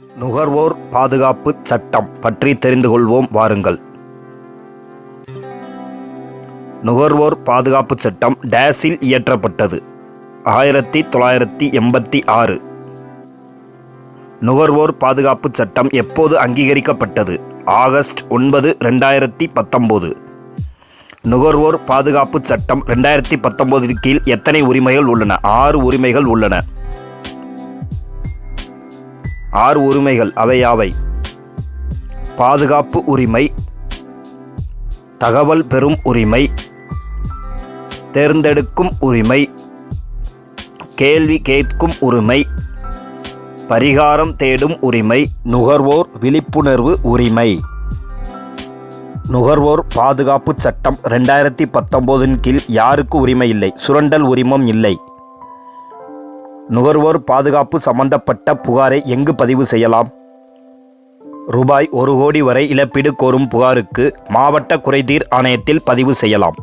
நுகர்வோர் பாதுகாப்பு சட்டம் பற்றி தெரிந்து கொள்வோம் வாருங்கள். நுகர்வோர் பாதுகாப்பு சட்டம் டேஸில் இயற்றப்பட்டது. ஆயிரத்தி தொள்ளாயிரத்தி எண்பத்தி ஆறு. நுகர்வோர் பாதுகாப்பு சட்டம் எப்போது அங்கீகரிக்கப்பட்டது? ஆகஸ்ட் ஒன்பது ரெண்டாயிரத்தி பத்தொம்போது. நுகர்வோர் பாதுகாப்பு சட்டம் ரெண்டாயிரத்தி பத்தொம்போதின் கீழ் எத்தனை உரிமைகள் உள்ளன? ஆறு உரிமைகள் உள்ளன. ஆறு உரிமைகள் அவை யாவை? பாதுகாப்பு உரிமை தகவல் பெறும் உரிமை தேர்ந்தெடுக்கும் உரிமை கேள்வி கேட்கும் உரிமை பரிகாரம் தேடும் உரிமை நுகர்வோர் விழிப்புணர்வு உரிமை. நுகர்வோர் பாதுகாப்பு சட்டம் ரெண்டாயிரத்தி பத்தொம்போதின் கீழ் யாருக்கு உரிமை இல்லை? சுரண்டல் உரிமம் இல்லை. நுகர்வோர் பாதுகாப்பு சம்பந்தப்பட்ட புகாரை எங்கு பதிவு செய்யலாம்? ரூபாய் ஒரு கோடி வரை இழப்பீடு கோரும் புகாருக்கு மாவட்ட குறைதீர் ஆணையத்தில் பதிவு செய்யலாம்.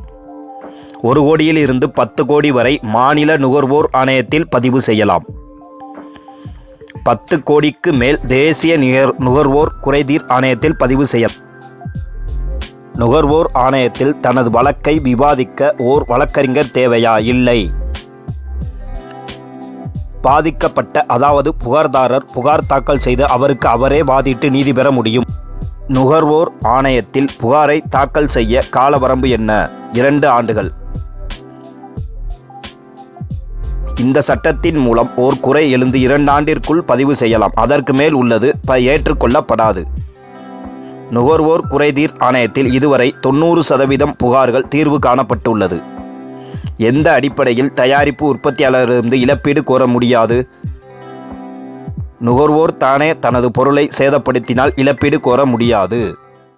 ஒரு கோடியில் இருந்து பத்து கோடி வரை மாநில நுகர்வோர் ஆணையத்தில் பதிவு செய்யலாம். பத்து கோடிக்கு மேல் தேசிய நிகர் நுகர்வோர் குறைதீர் ஆணையத்தில் பதிவு செய்ய நுகர்வோர் ஆணையத்தில் தனது வழக்கை விவாதிக்க ஓர் வழக்கறிஞர் தேவையா? இல்லை. பாதிக்கப்பட்ட அதாவது புகார்தாரர் புகார் தாக்கல் செய்து அவருக்கு அவரே வாதிட்டு நீதி பெற முடியும். நுகர்வோர் ஆணையத்தில் புகாரை தாக்கல் செய்ய காலவரம்பு என்ன? இரண்டு ஆண்டுகள். இந்த சட்டத்தின் மூலம் ஓர் குறை எழுந்து இரண்டு ஆண்டிற்குள் பதிவு செய்யலாம். அதற்கு மேல் உள்ளது ப ஏற்றுக்கொள்ளப்படாது. நுகர்வோர் குறைதீர் ஆணையத்தில் இதுவரை தொண்ணூறு சதவீதம் புகார்கள் தீர்வு காணப்பட்டுள்ளது. எந்த அடிப்படையில் தயாரிப்பு உற்பத்தியாளரிலிருந்து இழப்பீடு கோர முடியாது? நுகர்வோர் தானே தனது பொருளை சேதப்படுத்தினால் இழப்பீடு கோர முடியாது.